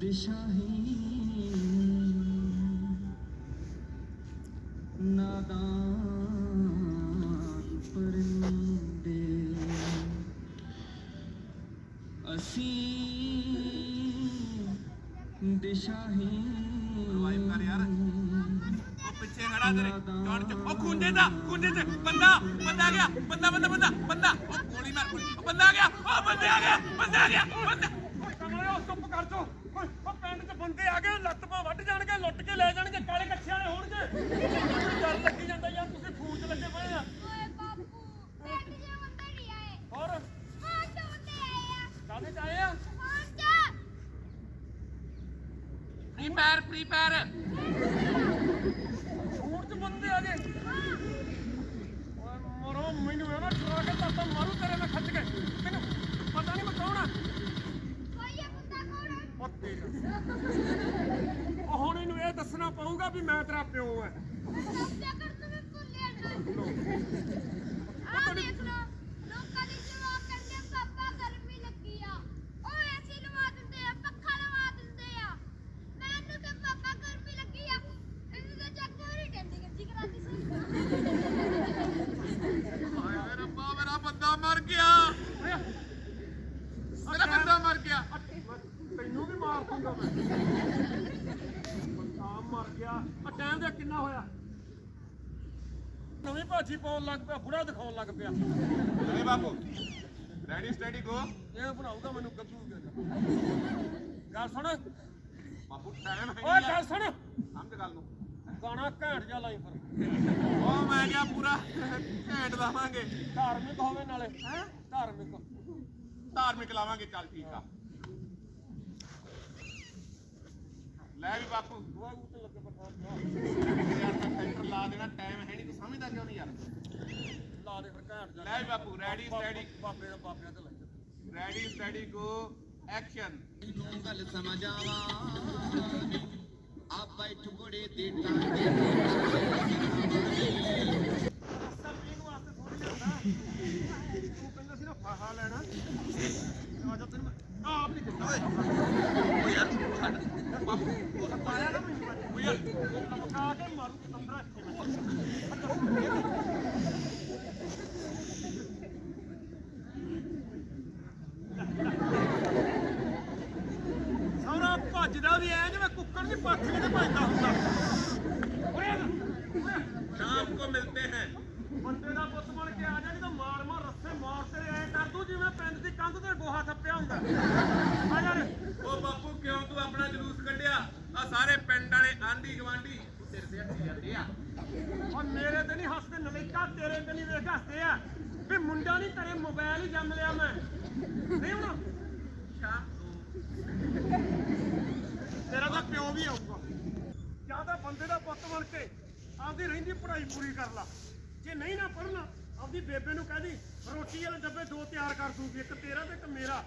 ਦਿਸ਼ਾਹੀਨ ਨਾਦਾਨ ਪਰਿੰਦੇ ਅਸੀਂ ਦਿਸ਼ਾਹੀਨ Revive ਕਰ ਯਾਰ। ਉਹ ਪਿੱਛੇ ਖੜਾ ਤੇਰੇ ਕੌਣ ਚ ਉਹ ਖੁੰਡੇ ਦਾ ਖੁੰਡੇ ਤੇ ਬੰਦਾ ਬੰਦਾ ਆ ਗਿਆ। ਬੰਦਾ ਬੰਦਾ ਬੰਦਾ ਬੰਦਾ। ਉਹ ਗੋਲੀ ਮਾਰ ਗੋਲੀ- ਉਹ ਬੰਦਾ ਆ ਗਿਆ। ਉਹ ਬੰਦਾ ਆ ਗਿਆ। ਬੰਦਾ ਆ ਗਿਆ। ਬੰਦਾ ਕਮਲੇ ਉਹ ਚੁੱਪ ਕਰ ਜੋ। ਓਏ ਬੰਦੇ ਆ ਗਏ ਲੱਤ ਪਾ ਵੱਢ ਜਾਣਗੇ ਲੁੱਟ ਕੇ ਲੈ ਜਾਣਗੇ ਕਾਲੇ ਕੱਛੇ ਵਾਲੇ ਹੋਣਗੇ। ਡਰ ਲੱਗੀ ਜਾਂਦਾ ਯਾਰ ਤੁਸੀਂ ਫੂਨ 'ਚ ਲੱਗੇ ਪਏ ਆ। ਓਏ ਬਾਪੂ ਪਿੰਡ ਬੰਦੇ ਨਹੀਂ ਆਏ। ਹੋਰ? ਹਾਂ ਤੋਂ ਬੰਦੇ ਆਏ ਆ? ਕਾਹਦੇ 'ਚ ਆਏ ਆ? ਹਾਂ ਜਾ। Free fire free fire. Phone 'ਚ ਬੰਦੇ ਆ ਗਏ। ਓਏ ਮਰੋ ਮੈਨੂੰ ਇਹ ਨਾ ਡਰਾ ਕੇ ਤਾਂ ਮਾਰੂ ਤੇਰੇ ਖੱਚ ਕੇ ਤੈਨੂੰ ਪਤਾ ਨਹੀਂ ਮੈਂ ਕੌਣ ਆ ਕੋਈ ਇਹ ਬੰਦਾ ਕੌਣ ਹੈ ਉਹ ਤੇਰਾ ਉਹ ਹੁਣ ਇਹਨੂੰ ਇਹ ਦੱਸਣਾ ਪਊਗਾ ਵੀ ਮੈਂ ਤੇਰਾ ਪਿਓ ਆ। ਦੱਸਿਆ ਕਰ ਤੂੰ ਵੀ ਭੁੱਲਿਆ ਨਾ ਆ ਦੇਖ ਲੋ ਲੋਕਾਂ ਦੀ ਜਵਾਬ ਕਹਿੰਦੇ ਪਾਪਾ ਗਰਮੀ ਲੱਗੀ ਆ। ਉਹ ਐਸੀ ਲਵਾ ਦਿੰਦੇ ਆ ਪੱਖਾ ਲਵਾ ਦਿੰਦੇ ਆ। ਮੈਨੂੰ ਕਿ ਪਾਪਾ ਗਰਮੀ ਲੱਗੀ ਆ। ਇਹਨੂੰ ਤਾਂ ਚੱਕ ਹੋਰੀ ਟੰਡੀ ਗੱਜੀ ਕਰਾਤੀ ਸੀ। ਹਾਏ ਰੱਬਾ ਮੇਰਾ ਬੰਦਾ ਮਰ ਗਿਆ ਮੇਰਾ ਬੰਦਾ ਮਰ ਗਿਆ ਤੈਨੂੰ ਵੀ ਮਾਰ ਦੂੰਗਾ ਮੈਂ ਬੰਦਾ ਮਰ ਗਿਆ ਆ ਟਾਈਮ ਦਾ ਕਿੰਨਾ ਹੋਇਆ ਨਵੀਂ ਭਾਜੀ ਪਾਉਣ ਲੱਗ ਪਿਆ ਬੁੜਾ ਦਿਖਾਉਣ ਲੱਗ ਪਿਆ ਅਰੇ ਬਾਪੂ ਰੈਡੀ ਸਟੈਡੀ ਗੋ ਇਹ ਬਣਾਊਗਾ ਮੈਨੂੰ ਗੱਗੂ ਗੱਲ ਸੁਣ ਬਾਪੂ ਟਾਈਮ ਹੈ ਓਏ ਨਹੀਂ ਗੱਲ ਯਾਰ। ਸੁਣ ਸਮਝ ਗੱਲ ਨੂੰ ਗਾਣਾ ਘੈਂਟ ਜਾ ਲਾਈ ਫਿਰ ਉਹ ਮੈਂ ਕਿਹਾ ਪੂਰਾ ਘੈਂਟ ਲਾਵਾਂਗੇ ਧਾਰਮਿਕ ਹੋਵੇ ਨਾਲੇ ਹੈ ਧਾਰਮਿਕ ਧਾਰਮਿਕ ਲਾਵਾਂਗੇ ਚੱਲ ਠੀਕ ਆ ਲੈ ਵੀ ਬਾਪੂ। ਦੁਆ ਗੁੱਟ ਲੱਗੇ ਪਰਸਾਦ ਯਾਰ ਮੈਂ ਸੈਂਟਰ ਲਾ ਦੇਣਾ ਟਾਈਮ ਹੈ ਨਹੀਂ ਤੂੰ ਸਮਝਦਾ ਕਿਉਂ ਨਹੀਂ ਯਾਰ? ਲਾ ਦੇ ਫਿਰ ਘੈਂਟ ਜਾ। ਲੈ ਵੀ ਬਾਪੂ ਰੈਡੀ ਸਟੈਡੀ ਬਾਬੇ ਦਾ ਬਾਬਿਆਂ ਤੇ ਲੱਗ ਰੈਡੀ ਸਟੈਡੀ ਗੋ ਐਕਸ਼ਨ ਨੂੰ ਗੱਲ ਸਮਝ ਆਵਾ ਆ ਬੈਠ ਘੋੜੇ ਤੇ ਟਾਂਗੇ ਸਭ ਪੀਣ ਵਾਸਤੇ ਥੋੜੀ ਲਿਆਂਦਾ ਤੂੰ ਕਹਿੰਦਾ ਸੀ ਨਾ ਫਾਹਾ ਲੈਣਾ। ਆ ਜਾ ਤੈਨੂੰ ਆਪ ਨਹੀਂ ਦਿੱਤਾ ਓਏ ਯਾਰ ਛੱਡ ਬਾਪੂ ਉਹ ਪਾਇਆ ਨਾ ਮੈਨੂੰ ਓਏ ਯਾਰ ਲਮਕਾ ਕੇ ਮਾਰੂ ਤੰਦਰਾ ਇੱਥੇ ਸੌਰਾ ਭੱਜਦਾ ਵੀ ਐ ਜਿਵੇਂ ਕੁੱਕੜ ਦੀ ਪੱਖ ਕਿਤੇ ਭੱਜਦਾ ਹੁੰਦਾ। ਓਏ ਆ ਜਾ, ਓਏ ਸ਼ਾਮ ਕੋ ਮਿਲਤੇ ਹੈ। ਬੰਦੇ ਦਾ ਪੁੱਤ ਬਣ ਕੇ ਆ ਜਾ ਨਹੀਂ ਤਾਂ ਮਾਰ ਮਾਰ ਰੱਸੇ ਮਾਰ ਤੇ ਐ ਕਰ ਦੂ ਜਿਵੇਂ ਪਿੰਡ ਦੀ ਕੰਧ ਤੇ ਗੋਹਾ ਥੱਪਿਆ ਹੁੰਦਾ। ਆ ਜਾ ਰੇ। ਉਹ ਬਾਪੂ ਕਿਉਂ ਤੂੰ ਆਪਣਾ ਜਲੂਸ ਕੱਢਿਆ? ਆ ਸਾਰੇ ਪਿੰਡ ਵਾਲੇ ਆਂਢੀ ਗਵਾਂਢੀ ਤੇਰੇ ਤੇ ਹੱਥੀ ਜਾਂਦੇ ਆ। ਉਹ ਮੇਰੇ ਤੇ ਨਹੀਂ ਹੱਸਦੇ ਨਲੇਕਾ ਤੇਰੇ ਤੇ ਨਹੀਂ ਵੇਖ ਹੱਸਦੇ ਆ। ਵੀ ਮੁੰਡਾ ਨਹੀਂ, ਤੇਰੇ ਮੋਬਾਈਲ ਹੀ ਜੰਮ ਲਿਆ ਮੈਂ। ਨਹੀਂ ਹੁਣ? ਤੇਰਾ ਤਾਂ ਪਿਓ ਵੀ ਆਊਗਾ। ਜਾਂ ਤਾਂ ਬੰਦੇ ਦਾ ਪੁੱਤ ਬਣ ਕੇ ਆਪਦੀ ਰਹਿੰਦੀ ਪੜ੍ਹਾਈ ਪੂਰੀ ਕਰ ਲਾ। ਜੇ ਨਹੀਂ ਨਾ ਪੜਨਾ ਆਪਦੀ ਬੇਬੇ ਨੂੰ ਕਹਿਦੀ ਰੋਟੀ ਵਾਲੇ ਡੱਬੇ ਦੋ ਤਿਆਰ ਕਰ ਦੂਗੀ, ਇੱਕ ਤੇਰਾ ਤੇ ਇੱਕ ਮੇਰਾ।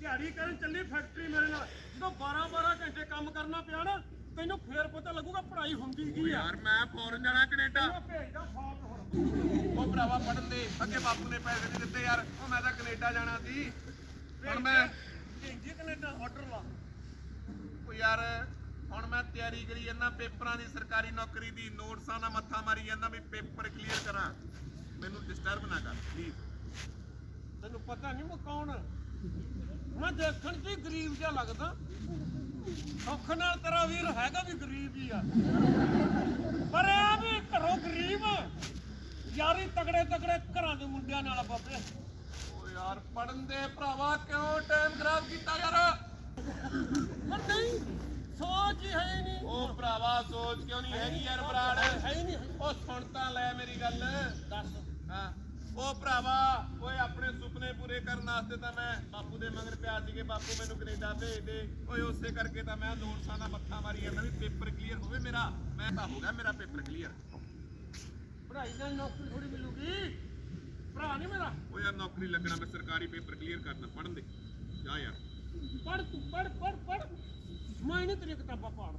ਦਿਹਾੜੀ ਕਰਨ ਚੱਲੀ ਫੈਕਟਰੀ ਮੇਰੇ ਨਾਲ। ਜਦੋਂ 12 12 ਘੰਟੇ ਕੰਮ ਕਰਨਾ ਪਿਆ ਨਾ ਤੈਨੂੰ ਫੇਰ ਪਤਾ ਲੱਗੂਗਾ ਪੜ੍ਹਾਈ ਹੁੰਦੀ ਕੀ ਆ। ਯਾਰ ਮੈਂ ਫੌਰਨ ਜਾਣਾ ਕੈਨੇਡਾ। ਤੈਨੂੰ ਭੇਜਦਾ ਫੌਰਨ ਹੁਣ। ਉਹ ਭਰਾਵਾ ਪੜਨ ਦੇ। ਅੱਗੇ ਬਾਪੂ ਨੇ ਪੈਸੇ ਨਹੀਂ ਦਿੱਤੇ ਯਾਰ। ਉਹ ਮੈਂ ਤਾਂ ਕੈਨੇਡਾ ਜਾਣਾ ਸੀ। ਹੁਣ ਮੈਂ ਭੇਜੀ ਕੈਨੇਡਾ ਆਰਡਰ ਲਾ। ਉਹ ਯਾਰ ਹੁਣ ਮੈਂ ਤਿਆਰੀ ਕਰੀ ਜਾਂਦਾ ਪੇਪਰਾਂ ਦੀ ਸਰਕਾਰੀ ਨੌਕਰੀ ਦੀ। ਨੋਟਸਾਂ ਨਾਲ ਮੱਥਾ ਮਾਰੀ ਜਾਂਦਾ ਵੀ ਪੇਪਰ ਕਲੀਅਰ ਕਰਾਂ। ਮੈਨੂੰ ਡਿਸਟਰਬ ਨਾ ਕਰ ਪਲੀਜ਼ ਤੈਨੂੰ ਪਤਾ ਨਹੀਂ ਮੈਂ ਕੌਣ? ਮੈਂ ਦੇਖਣ 'ਚ ਹੀ ਗਰੀਬ ਜਿਹਾ ਲੱਗਦਾ। ਸੁੱਖ ਨਾਲ ਤੇਰਾ ਵੀਰ ਹੈਗਾ ਵੀ ਗਰੀਬ ਹੀ ਆ। ਪਰ ਇਹ ਵੀ ਘਰੋਂ ਗਰੀਬ ਆ। ਯਾਰੀ ਤਗੜੇ ਤਗੜੇ ਘਰਾਂ ਦੇ ਮੁੰਡਿਆਂ ਨਾਲ ਬਾਬੇ। ਓ ਯਾਰ ਪੜਨ ਦੇ ਭਰਾਵਾ ਕਿਉਂ ਟਾਈਮ ਖਰਾਬ ਕੀਤਾ ਯਾਰ? ਪਰ ਨਹੀਂ ਸੋਚ ਹੀ ਹੈ ਨਹੀਂ। ਉਹ ਭਰਾਵਾ ਸੋਚ ਕਿਉਂ ਨਹੀਂ ਹੈਗੀ ਯਾਰ ਬਰਾੜ ਹੈ ਹੀ ਨਹੀਂ। ਉਹ ਸੁਣ ਤਾਂ ਲੈ ਮੇਰੀ ਗੱਲ। ਦੱਸ। ਹਾਂ। ਉਹ ਭਰਾਵਾ ਓਏ ਆਪਣੇ ਸੁਪਨੇ ਪੂਰੇ ਕਰਨ ਵਾਸਤੇ ਤਾਂ ਮੈਂ ਬਾਪੂ ਦੇ ਮਗਰ ਪਿਆ ਸੀਗੇ ਬਾਪੂ ਮੈਨੂੰ ਕੈਨੇਡਾ ਭੇਜ ਦੇ। ਓਏ ਉਸੇ ਕਰਕੇ ਤਾਂ ਮੈਂ ਨੋਟਸਾਂ ਦਾ ਮੱਥਾ ਮਾਰੀ ਜਾਂਦਾ ਵੀ ਪੇਪਰ ਕਲੀਅਰ ਹੋਵੇ ਮੇਰਾ। ਮੈਂ ਤਾਂ ਹੋ ਗਿਆ ਮੇਰਾ ਪੇਪਰ ਕਲੀਅਰ ਪੜ੍ਹਾਈ ਨਾਲ ਨੌਕਰੀ ਥੋੜੀ ਮਿਲੂਗੀ। ਭਰਾ ਨਹੀਂ ਮੇਰਾ। ਓ ਯਾਰ ਨੌਕਰੀ ਲੱਗਣਾ ਮੈਂ ਸਰਕਾਰੀ ਪੇਪਰ ਕਲੀਅਰ ਕਰਨਾ ਪੜਨ ਦੇ। ਜਾ ਯਾਰ। ਪੜ ਤੂੰ ਪੜ ਪੜ ਪੜ ਮੈਂ ਨਹੀਂ ਤੇਰੀ ਕਿਤਾਬਾਂ ਪਾੜ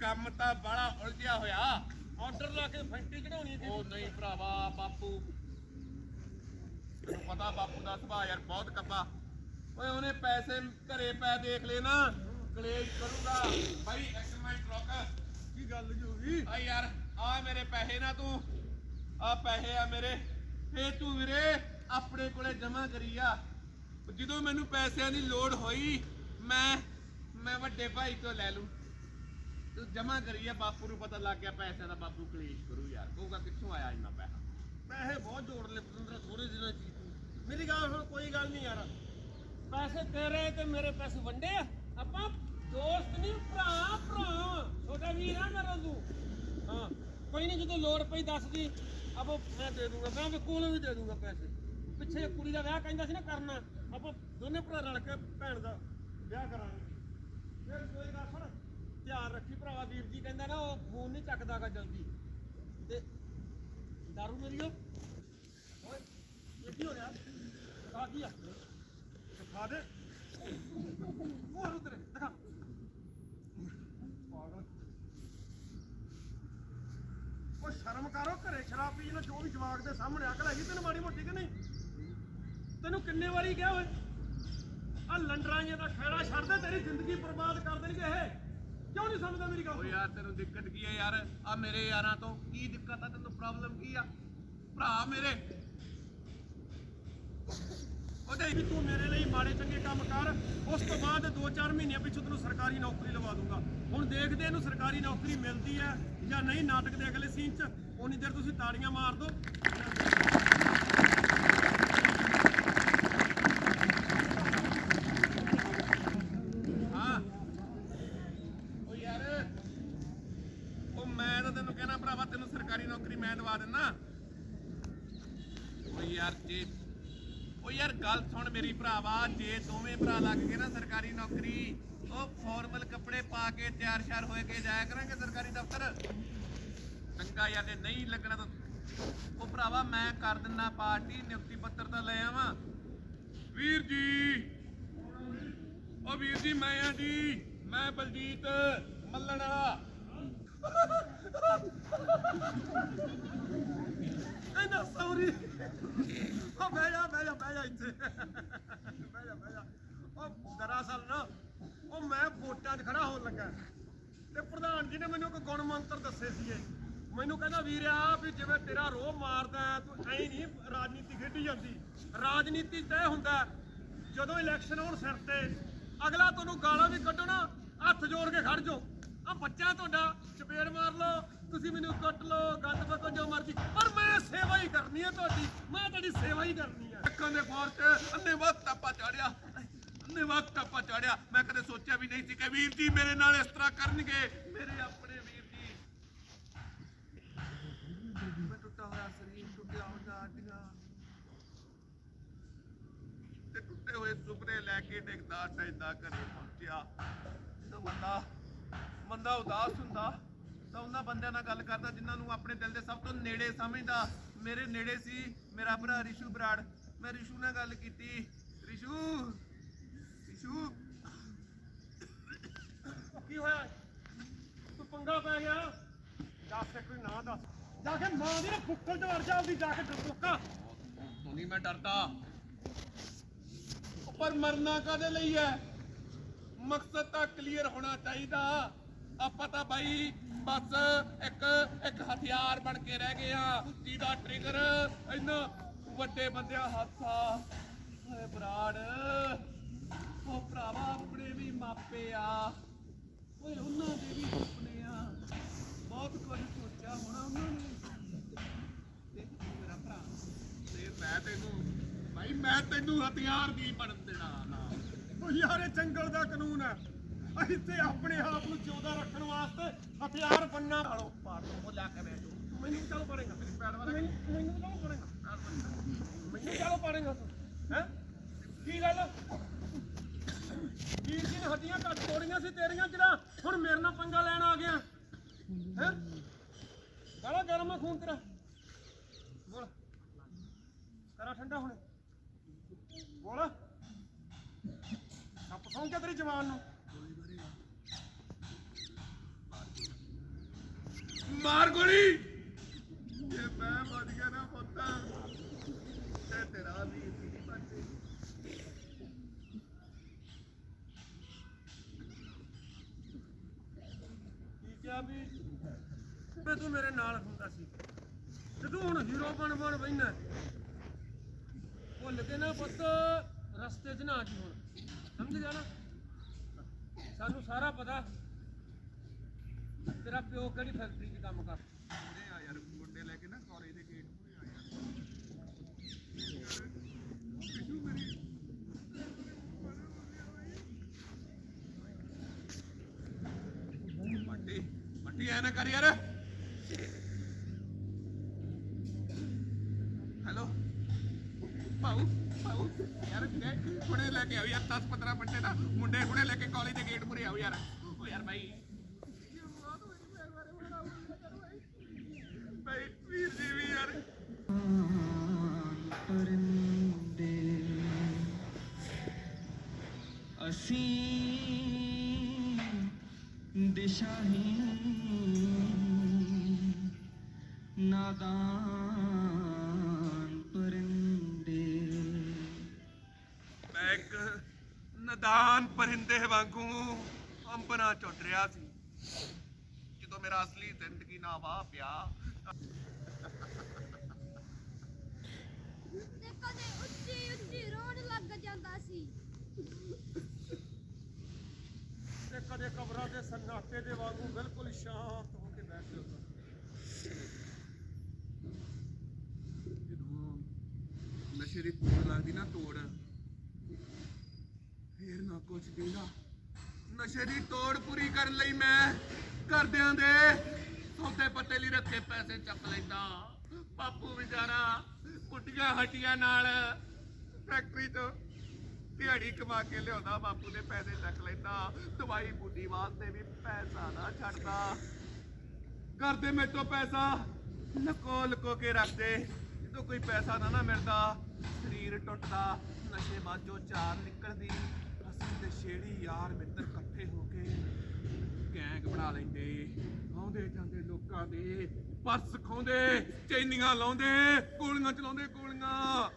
ਕੰਮ ਤਾਂ ਬੜਾ ਉਲਝਿਆ ਹੋਇਆ। ਆਰਡਰ ਲਾ ਕੇ ਫੈਂਟੀ ਚੜਾਉਣੀ ਉਹ ਨਹੀਂ ਭਰਾਵਾ ਬਾਪੂ। ਤੈਨੂੰ ਪਤਾ ਬਾਪੂ ਦਾ ਸੁਭਾਅ ਯਾਰ ਬਹੁਤ ਕੱਬਾ। ਓਏ ਉਹਨੇ ਪੈਸੇ ਘਰੇ ਪੈ ਦੇਖ ਲੈ ਨਾ। ਕਲੇਸ਼ ਕਰੂਗਾ। ਭਾਈ ਇੱਕ ਮਿੰਟ ਰੁਕ। ਕੀ ਗੱਲ ਜੀ ਹੋ ਗਈ? ਆ ਯਾਰ ਆ ਮੇਰੇ ਪੈਸੇ ਨਾ ਤੂੰ। ਆ ਪੈਸੇ ਆ ਮੇਰੇ। ਇਹ ਤੂੰ ਵੀਰੇ ਆਪਣੇ ਕੋਲੇ ਜਮਾ ਕਰੀ ਆ। ਜਦੋਂ ਮੈਨੂੰ ਪੈਸਿਆਂ ਦੀ ਲੋੜ ਹੋਈ ਮੈਂ ਮੈਂ ਵੱਡੇ ਭਾਈ ਤੋਂ ਲੈ ਲੂੰ ਤੂੰ ਜਮਾ ਕਰੀਏ ਬਾਪੂ ਨੂੰ ਪਤਾ ਲੱਗ ਗਿਆ ਪੈਸਿਆਂ ਦਾ, ਬਾਪੂ ਕਲੇਸ਼ ਕਰੂ ਯਾਰ। ਕਹੂਗਾ ਕਿੱਥੋਂ ਆਇਆ ਇੰਨਾ ਪੈਸਾ? ਪੈਸੇ ਬਹੁਤ ਜੋੜ ਲਏ ਪਤੰਦਰ ਥੋੜੇ ਦਿਨਾਂ ਚ ਮੇਰੀ ਗੱਲ ਹੁਣ ਕੋਈ ਗੱਲ ਨਹੀਂ ਯਾਰ। ਪੈਸੇ ਤੇਰੇ ਤੇ ਮੇਰੇ ਪੈਸੇ ਵੰਡੇ ਆ। ਆਪਾਂ ਦੋਸਤ ਨਹੀਂ ਭਰਾ ਭਰਾ। ਛੋਟਾ ਵੀਰ ਆ ਮੇਰਾ ਤੂੰ ਹਾਂ, ਕੋਈ ਨਹੀਂ ਜਦੋਂ ਲੋੜ ਪਈ ਦੱਸ ਦੀ। ਆਪਾਂ, ਮੈਂ ਦੇ ਦੂੰਗਾ, ਮੈਂ ਵੀ ਕੋਲੋਂ ਵੀ ਦੇ ਦੂੰਗਾ ਪੈਸੇ। ਪਿੱਛੇ ਕੁੜੀ ਦਾ ਵਿਆਹ ਕਹਿੰਦਾ ਸੀ ਨਾ ਕਰਨਾ। ਆਪਾਂ ਦੋਨੇ ਭਰਾ ਰਲ ਕੇ ਭੈਣ ਦਾ ਵਿਆਹ ਕਰਾਂਗੇ। ਫਿਰ ਕੋਈ ਗੱਲ ਧਿਆਨ ਰੱਖੀ ਭਰਾਵਾ, ਵੀਰ ਜੀ ਕਹਿੰਦਾ ਨਾ ਉਹ ਫੋਨ ਨਹੀਂ ਚੱਕਦਾਗਾ ਜਲਦੀ। ਤੇ ਦਾਰੂ ਮੇਰੀ ਉਹ। ਓਏ, ਇਹ ਕੀ ਹੋ ਰਿਹਾ? ਦਿਖਾ ਕੀ ਆ? ਦਿਖਾ ਦੇ। ਹੋਰ ਉਧਰ, ਦਿਖਾ। ਪਾਗਲ। ਉਹ ਸ਼ਰਮ ਕਰੋ ਘਰੇ ਸ਼ਰਾਬ ਪੀ ਨਾ ਜੋ ਵੀ ਜਵਾਕ ਦੇ ਸਾਹਮਣੇ ਅਕਲ ਹੈਗੀ, ਤੈਨੂੰ ਮਾੜੀ ਮੋਟੀ ਕਿ ਨਹੀਂ? ਤੈਨੂੰ ਕਿੰਨੇ ਵਾਰੀ ਕਿਹਾ ਓਏ ਆ ਲੰਡਰਾਂ ਜਿਹਾ ਦਾ ਖੈੜਾ ਛੱਡ ਦੇ, ਤੇਰੀ ਜ਼ਿੰਦਗੀ ਬਰਬਾਦ ਕਰ ਦੇਣਗੇ ਇਹ। ਕਿਉਂ ਨਹੀਂ ਸਮਝਦਾ ਮੇਰੀ ਓ ਯਾਰ, ਤੈਨੂੰ ਦਿੱਕਤ ਕੀ ਹੈ ਯਾਰ? ਆ ਮੇਰੇ ਯਾਰਾਂ ਤੋਂ ਕੀ ਦਿੱਕਤ ਆ? ਤੈਨੂੰ ਪ੍ਰੋਬਲਮ ਕੀ ਆ? ਭਰਾ ਮੇਰੇ। ਉਹਦੇ ਵੀ ਤੂੰ ਮੇਰੇ ਲਈ ਮਾੜੇ ਚੰਗੇ ਕੰਮ ਕਰ। ਉਸ ਤੋਂ ਬਾਅਦ 2-4 ਮਹੀਨੇ ਪਿੱਛੋਂ ਤੈਨੂੰ ਸਰਕਾਰੀ ਨੌਕਰੀ ਲਵਾ ਦੂੰਗਾ। ਹੁਣ ਦੇਖਦੇ ਇਹਨੂੰ ਸਰਕਾਰੀ ਨੌਕਰੀ ਮਿਲਦੀ ਹੈ ਜਾਂ ਨਹੀਂ, ਨਾਟਕ ਦੇ ਅਗਲੇ ਸੀਨ 'ਚ। ਉਨੀ ਦੇਰ ਤੁਸੀਂ ਤਾੜੀਆਂ ਮਾਰ ਦਿਓ ਹਾਂ ਓ ਯਾਰ ਉਹ ਮੈਂ ਤਾਂ ਤੈਨੂੰ ਕਹਿਣਾ ਭਰਾਵਾ ਤੈਨੂੰ ਸਰਕਾਰੀ ਨੌਕਰੀ ਮੈਂ ਦਵਾ ਦਿੰਨਾ ਓ ਯਾਰ ਜੇ ਉਹ ਯਾਰ ਗੱਲ ਸੁਣ ਮੇਰੀ ਭਰਾਵਾ, ਜੇ ਦੋਵੇਂ ਭਰਾ ਲੱਗ ਗਏ ਨਾ ਸਰਕਾਰੀ ਨੌਕਰੀ, ਉਹ ਫਾਰਮਲ ਕੱਪੜੇ ਪਾ ਕੇ ਤਿਆਰ ਸ਼ਿਆਰ ਹੋਏ ਕੇ ਜਾਇਆ ਕਰਾਂਗੇ ਸਰਕਾਰੀ ਦਫ਼ਤਰ। ਚੰਗਾ ਯਾਰ, ਜੇ ਨਹੀਂ ਲੱਗਣਾ ਤਾਂ ਉਹ ਭਰਾਵਾ, ਮੈਂ ਕਰ ਦਿੰਦਾ ਪਾਰਟੀ, ਨਿਯੁਕਤੀ ਪੱਤਰ ਤਾਂ ਲੈ ਆਵਾਂ। ਵੀਰ ਜੀ ਉਹ ਵੀਰ ਜੀ, ਮੈਂ ਆ ਜੀ, ਮੈਂ ਬਲਜੀਤ ਮੱਲਣ ਵਾਲਾ। ਕਹਿੰਦਾ ਸੌਰੀ। ਉਹ ਬਹਿ ਜਾ ਬਹਿ ਜਾ ਬਹਿ ਜਾ ਇੱਥੇ। ਬਹਿ ਜਾ ਬਹਿ ਜਾ। ਉਹ ਦਰਅਸਲ ਨਾ ਉਹ ਮੈਂ ਵੋਟਾਂ 'ਚ ਖੜਾ ਹੋਣ ਲੱਗਾ। ਤੇ ਪ੍ਰਧਾਨ ਜੀ ਨੇ ਮੈਨੂੰ ਇੱਕ ਗੁਣ ਮੰਤਰ ਦੱਸੇ ਸੀਗੇ। ਮੈਨੂੰ ਕਹਿੰਦਾ ਵੀਰਿਆ ਵੀ ਜਿਵੇਂ ਤੇਰਾ ਰੋਹ ਮਾਰਦਾ ਤੂੰ ਐਂ ਨਹੀਂ ਰਾਜਨੀਤੀ ਖੇਡੀ ਜਾਂਦੀ। ਰਾਜਨੀਤੀ ਤੈ ਹੁੰਦਾ ਜਦੋਂ ਇਲੈਕਸ਼ਨ ਹੋਣ ਸਿਰ ਤੇ, ਅਗਲਾ ਤੁਹਾਨੂੰ ਗਾਲਾਂ ਵੀ ਕੱਢੋ ਨਾ ਹੱਥ ਜੋੜ ਕੇ ਖੜ ਜਾਓ। ਆ ਬੱਚਾ ਤੁਹਾਡਾ, ਚਪੇੜ ਮਾਰ ਲਓ ਤੁਸੀਂ ਮੈਨੂੰ ਕੱਟ ਲਓ ਗੰਦ ਪਕੋ ਜੋ ਮਰਜ਼ੀ। ਪਰ ਮੈਂ ਸੇਵਾ ਹੀ ਕਰਨੀ ਹੈ ਤੁਹਾਡੀ। ਮੈਂ ਤੁਹਾਡੀ ਸੇਵਾ ਹੀ ਕਰਨੀ ਹੈ ਅੱਖਾਂ ਦੇ ਫੋਰ ਚ ਅੰਨੇ ਵਕਤ ਟੱਪਾ ਚੜਿਆ। ਅੰਨੇ ਵਕਤ ਆਪਾਂ ਚੜਿਆ। ਮੈਂ ਕਦੇ ਸੋਚਿਆ ਵੀ ਨਹੀਂ ਸੀ ਕਿ ਵੀਰ ਜੀ ਮੇਰੇ ਨਾਲ ਇਸ ਤਰ੍ਹਾਂ ਕਰਨਗੇ। ਮੇਰੇ ਆਪਣੇ ਵੀਰ ਜੀ। ਮੈਂ ਟੁੱਟਾ ਹੋਇਆ ਸਰੀਰ, ਟੁੱਟਿਆ ਹੋਇਆ ਹੱਡੀਆਂ ਤੇ ਟੁੱਟੇ ਹੋਏ ਸੁਪਨੇ ਲੈ ਕੇ ਡਿੱਗਦਾ ਟੈਂਦਾ ਘਰੇ ਪਹੁੰਚਿਆ। ਤਾਂ ਬੰਦਾ ਬੰਦਾ ਉਦਾਸ ਹੁੰਦਾ। ਉਹਨਾਂ ਬੰਦਿਆਂ ਨਾਲ ਗੱਲ ਕਰਦਾ ਜਿਨ੍ਹਾਂ ਨੂੰ ਆਪਣੇ ਦਿਲ ਦੇ ਸਭ ਤੋਂ ਨੇੜੇ ਸਮਝਦਾ। ਮੇਰੇ ਨੇੜੇ ਸੀ ਮੇਰਾ ਭਰਾ ਰਿਸ਼ੂ ਬਰਾੜ। ਮੈਂ ਰਿਸ਼ੂ ਨਾਲ ਗੱਲ ਕੀਤੀ। ਰਿਸ਼ੂ ਰਿਸ਼ੂ। ਕੀ ਹੋਇਆ? ਤੂੰ ਪੰਗਾ ਪੈ ਗਿਆ? ਦੱਸ ਵਾਰੀ ਨਾਂ ਦੱਸ। ਜਾ ਕੇ ਮਾਂ ਦੀ ਨਾ ਫੁੱਕਲ ਤੇ ਵੜ ਜਾ ਆਪਦੀ ਜਾ ਕੇ ਡਰਪੋਕਾ ਤੋਂ ਨਹੀਂ ਮੈਂ ਡਰਦਾ। ਪਰ ਮਰਨਾ ਕਾਦੇ ਲਈ ਹੈ? ਮਕਸਦ ਤਾਂ ਕਲੀਅਰ ਹੋਣਾ ਚਾਹੀਦਾ। ਆਪਾਂ ਤਾਂ ਬਾਈ ਬਸ ਇੱਕ ਇੱਕ ਹਥਿਆਰ ਬਣ ਕੇ ਰਹਿ ਗਏ ਆ। ਕੁੱਤੀ ਦਾ ਟ੍ਰਿਗਰ ਇੰਨਾ ਵੱਡੇ ਬੰਦਿਆਂ ਹਾਦਸਾ ਓਏ ਬਰਾੜ। ਉਹ ਭਰਾਵਾ ਆਪਣੇ ਵੀ ਮਾਪੇ ਆ। ਓਏ ਉਹਨਾਂ ਦੇ ਵੀ ਸੁਪਨੇ ਆ। ਬਹੁਤ ਕੁਝ ਸੋਚਿਆ ਹੋਣਾ ਉਹਨਾਂ ਨੇ। ਤੇ ਮੇਰਾ ਭਰਾ। ਤੇ ਮੈਂ ਤੈਨੂੰ ਭਾਈ ਮੈਂ ਤੈਨੂੰ ਹਥਿਆਰ ਨਹੀਂ ਬਣਨ ਦੇਣਾ। ਨਾ ਉਹ ਯਾਰ, ਇਹ ਜੰਗਲ ਦਾ ਕਾਨੂੰਨ ਆ। ਤੇ ਆਪਣੇ ਆਪ ਨੂੰ ਜਿਉਂਦਾ ਰੱਖਣ ਵਾਸਤੇ ਹਥਿਆਰ ਬੰਨਾ ਪਾਲੋ ਉਹ ਲਿਆ ਕੇ ਬੈਠੋ ਮੈਨੂੰ ਚੱਲ ਪੜੇਗਾ ਮੇਰੀ ਪੈੜ ਵਾਲਾ। ਮੈਨੂੰ ਚੱਲ ਪੜੇਗਾ। ਮੈਨੂੰ ਚੱਲ ਪੜੇਗਾ ਹੈ? ਕੀ ਗੱਲ? ਵੀਰ ਜੀ ਨੇ ਹੱਡੀਆਂ ਕੱਟ ਤੋੜੀਆਂ ਸੀ ਤੇਰੀਆਂ ਜਿਹੜਾ ਹੁਣ ਮੇਰੇ ਨਾਲ ਪੰਗਾ ਲੈਣ ਆ ਗਿਆ। ਹੈ? ਗਾਲਾ ਗਰਮ ਆ ਖੂਨ ਤੇਰਾ। ਬੋਲ। ਕਰਾ ਠੰਡਾ ਹੁਣ। ਬੋਲ। ਸੱਪ ਸੌਂ ਕੇ ਤੇਰੀ ਜਵਾਨ ਨੂੰ। ਮਾਰ ਗੋਲੀ। ਜੇ ਮੈਂ ਬਚ ਗਿਆ ਨਾ ਪੁੱਤਾ, ਤੇ ਤੇਰਾ ਵੀ ਨਹੀਂ ਬਚੇ ਕੀ ਕਿਹਾ ਵੀ ਬੇ ਤੂੰ ਮੇਰੇ ਨਾਲ ਹੁੰਦਾ ਸੀ, ਤੇ ਤੂੰ ਹੁਣ ਹੀਰੋ ਬਣ ਬਣ ਬੈਣਾ ਭੁੱਲ ਕੇ ਨਾ ਪੁੱਤ, ਰਸਤੇ 'ਚ ਨਾ ਆ ਹੁਣ। ਸਮਝ ਗਿਆ ਨਾ? ਸਾਨੂੰ ਸਾਰਾ ਪਤਾ। ਤੇਰਾ ਪਿਓ ਕਿਹੜੀ ਫੈਕਟਰੀ 'ਚ ਕੰਮ ਕਰਦਾ? ਮੁੰਡੇ ਆ ਯਾਰ, ਮੁੰਡੇ ਲੈ ਕੇ ਨਾ ਕਾਲਜ ਦੇ ਗੇਟ ਮੂਹਰੇ ਆ ਯਾਰ। ਕਿਸ਼ੂ ਮੇਰੀ ਮੱਟੀ ਮੱਟੀ ਐ ਨਾ ਕਰ ਯਾਰ। ਹੈਲੋ? ਪਾਉ ਪਾਉ ਯਾਰ ਹੁਣੇ ਲੈ ਕੇ ਆਓ ਯਾਰ 10 15 ਮਿੰਟੇ ਨਾ ਮੁੰਡੇ ਹੁਣੇ ਲੈ ਕੇ ਕਾਲਜ ਦੇ ਗੇਟ ਮੂਹਰੇ ਆਓ ਯਾਰ। ਓ ਯਾਰ ਭਾਈ ਭਾਈ ਅਸੀਂ ਦਿਸ਼ਾਹੀਨ ਨਾਦਾਨ ਪਰਿੰਦੇ। ਮੈਂ ਇੱਕ ਨਦਾਨ ਪਰਿੰਦੇ ਵਾਂਗੂ ਅੰਬਰਾਂ ਚੁੱਟ ਰਿਹਾ ਸੀ। ਜਦੋਂ ਮੇਰਾ ਅਸਲੀ ਜ਼ਿੰਦਗੀ ਨਾ ਵਾਹ ਪਿਆ। ਤੇ ਕਦੇ ਉੱਚੀ ਉੱਚੀ ਰੋਣ ਲੱਗ ਜਾਂਦਾ ਸੀ। ਕਦੇ ਕਬਰਾਂ ਦੇ ਸੰਨਾਟੇ ਦੇ ਵਾਂਗੂ ਬਿਲਕੁਲ ਸ਼ਾਂਤ ਹੋ ਕੇ ਬੈਠ ਜਾਂਦਾ ਜਦੋਂ ਨਸ਼ੇ ਦੀ ਤੋੜ ਲੱਗਦੀ ਨਾ ਤੋੜ, ਫੇਰ ਨਾ ਕੁਝ ਕਹਿੰਦਾ। ਨਸ਼ੇ ਦੀ ਤੋੜ ਪੂਰੀ ਕਰਨ ਲਈ ਮੈਂ ਘਰਦਿਆਂ ਦੇ ਸੌਦੇ ਪੱਤੇ ਲਈ ਰੱਖੇ ਪੈਸੇ ਚੱਕ ਲੈਂਦਾ। ਬਾਪੂ ਵਿਚਾਰਾ ਕੁੱਟੀਆਂ ਹਟੀਆਂ ਨਾਲ ਫੈਕਟਰੀ ਤੋਂ ਦਿਹਾੜੀ ਕਮਾ ਕੇ ਲਿਆਉਂਦਾ, ਬਾਪੂ ਦੇ ਪੈਸੇ ਚੱਕ ਲੈਂਦਾ, ਦਵਾਈ ਬੂਟੀ ਵਾਸਤੇ ਵੀ ਪੈਸਾ ਨਾ ਛੱਡਦਾ। ਕਰਦੇ ਮੇਰੇ ਤੋਂ ਪੈਸਾ ਲਕੋ ਲਕੋ ਕੇ ਰੱਖਦੇ, ਜਦੋਂ ਕੋਈ ਪੈਸਾ ਨਾ ਨਾ ਮਿਲਦਾ, ਸਰੀਰ ਟੁੱਟਦਾ, ਨਸ਼ੇ ਬਾਝੋਂ ਚਾਰ ਨਿਕਲਦੀ, ਅਸੀਂ ਤੇ ਛੇੜੀ ਯਾਰ ਮਿੱਤਰ ਇਕੱਠੇ ਹੋ ਕੇ ਗੈਂਗ ਬਣਾ ਲੈਂਦੇ, ਆਉਂਦੇ ਜਾਂਦੇ ਲੋਕਾਂ ਦੇ ਪਰਸ ਖਾਉਂਦੇ ਚੈਨੀਆਂ ਲਾਉਂਦੇ, ਗੋਲੀਆਂ ਚਲਾਉਂਦੇ, ਗੋਲੀਆਂ।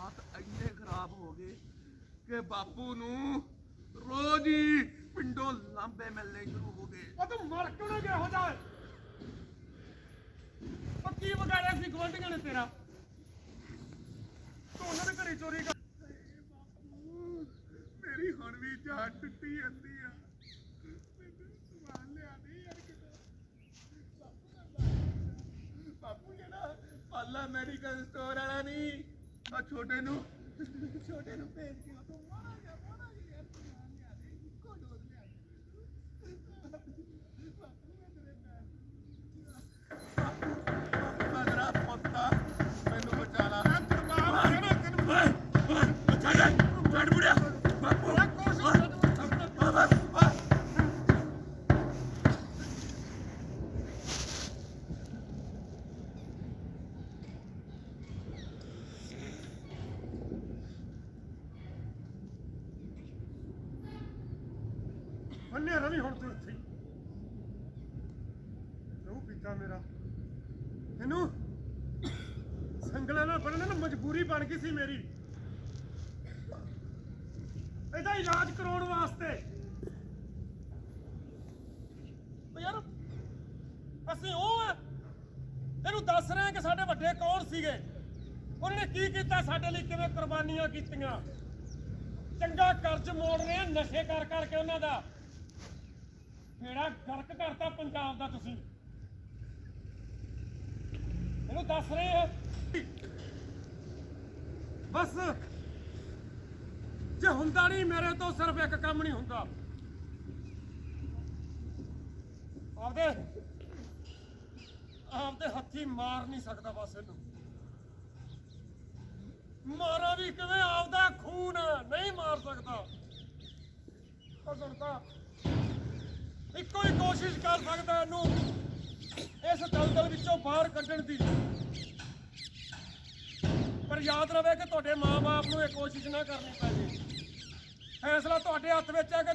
ਹਾਲਾਤ ਇੰਨੇ ਖਰਾਬ ਹੋ ਗਏ ਕਿ ਬਾਪੂ ਨੂੰ ਰੋਜ਼ ਹੀ ਪਿੰਡੋਂ ਲਾਂਬੇ ਮਿਲਣੇ ਸ਼ੁਰੂ ਹੋ ਗਏ। ਉਹ ਤੂੰ ਮਰ ਕਿਉਂ ਨਾ ਗਿਆ ਹੋ ਜਾ ਪੱਕੀ ਵਗਾੜਿਆ ਸੀ ਗਵੰਡੀਆਂ ਨੇ ਤੇਰਾ? ਤੂੰ ਉਹਨਾਂ ਦੇ ਘਰੇ ਚੋਰੀ ਕਰ ਬਾਪੂ ਮੇਰੀ ਹੁਣ ਵੀ ਜਾਨ ਟੁੱਟੀ ਜਾਂਦੀ ਆ। ਮੈਨੂੰ ਸਮਾਨ ਲਿਆ ਦੇ ਯਾਰ ਕਿਤੇ। ਬਾਪੂ ਜਿਹੜਾ ਪਾਲਾ ਮੈਡੀਕਲ ਸਟੋਰ ਵਾਲਾ ਨਹੀਂ ਆ ਛੋਟੇ ਨੂੰ ਛੋਟੇ ਨੂੰ ਭੇਜ ਕੇ ਉਹ ਤੋਂ ਮਾਰਾ ਗਿਆ ਮਾਰਾ ਗਿਆ ਯਾਰ ਸਮਾਨ ਲਿਆ ਦੇ ਇੱਕੋ ਡੋਜ਼ ਲਿਆ ਦੇ ਬਾਪੂ ਮੈਂ ਤੇਰੇ ਪੈਰ ਬਾਪੂ ਮੈਂ ਤੇਰਾ ਪੁੱਤਾ ਮੈਨੂੰ ਬਚਾ ਲਾ ਛੱਡ ਬੁੜਿਆ ਬਾਪੂ ਮੰਨਿਆ ਰਵੀ ਹੁਣ ਤੂੰ ਇੱਥੇ ਲਹੂ ਪੀਤਾ ਮੇਰਾ? ਇਹਨੂੰ ਸੰਗਲਾਂ ਨਾਲ ਬੰਨਣ ਨੂੰ ਮਜਬੂਰੀ ਬਣ ਗਈ ਸੀ ਮੇਰੀ। ਇਹਦਾ ਇਲਾਜ ਕਰਾਉਣ ਵਾਸਤੇ। ਯਾਰ, ਅਸੀਂ ਉਹ ਆ। ਇਹਨੂੰ ਦੱਸ ਰਹੇ ਕਿ ਸਾਡੇ ਵੱਡੇ ਕੌਣ ਸੀਗੇ? ਉਹਨਾਂ ਨੇ ਕੀ ਕੀਤਾ ਸਾਡੇ ਲਈ? ਕਿਵੇਂ ਕੁਰਬਾਨੀਆਂ ਕੀਤੀਆਂ? ਚੰਗਾ ਕਰਜ਼ ਮੋੜ ਰਹੇ ਆ, ਨਸ਼ੇ ਕਰ ਕਰਕੇ ਉਹਨਾਂ ਦਾ। ਕਿਹੜਾ ਗਰਕ ਕਰਤਾ ਪੰਜਾਬ ਦਾ ਤੁਸੀਂ। ਇਹਨੂੰ ਦੱਸ ਰਹੇ ਆ ਬਸ। ਜੇ ਹੁੰਦਾ ਨਹੀਂ ਮੇਰੇ ਤੋਂ ਸਿਰਫ ਇੱਕ ਕੰਮ ਨਹੀਂ ਹੁੰਦਾ। ਆਪਦੇ ਆਪਦੇ ਹੱਥੀ ਮਾਰ ਨਹੀਂ ਸਕਦਾ ਬਸ ਇਹਨੂੰ। ਮਾਰਾ ਵੀ ਕਿਵੇਂ ਆਪਦਾ ਖੂਨ ਨਹੀਂ ਮਾਰ ਸਕਦਾ। ਅਸਲ ਤਾਂ ਇੱਕੋ ਹੀ ਕੋਸ਼ਿਸ਼ ਕਰ ਸਕਦਾ ਇਹਨੂੰ। ਇਸ ਦਲਦਲ ਵਿੱਚੋਂ ਬਾਹਰ ਕੱਢਣ ਦੀ। ਪਰ ਯਾਦ ਰਵੇ ਕਿ ਤੁਹਾਡੇ ਮਾਪੇ ਨੂੰ ਇਹ ਕੋਸ਼ਿਸ਼ ਨਾ ਕਰਨੀ ਪੈ ਜੇ। ਫੈਸਲਾ ਤੁਹਾਡੇ ਹੱਥ ਵਿੱਚ ਹੈ ਕਿ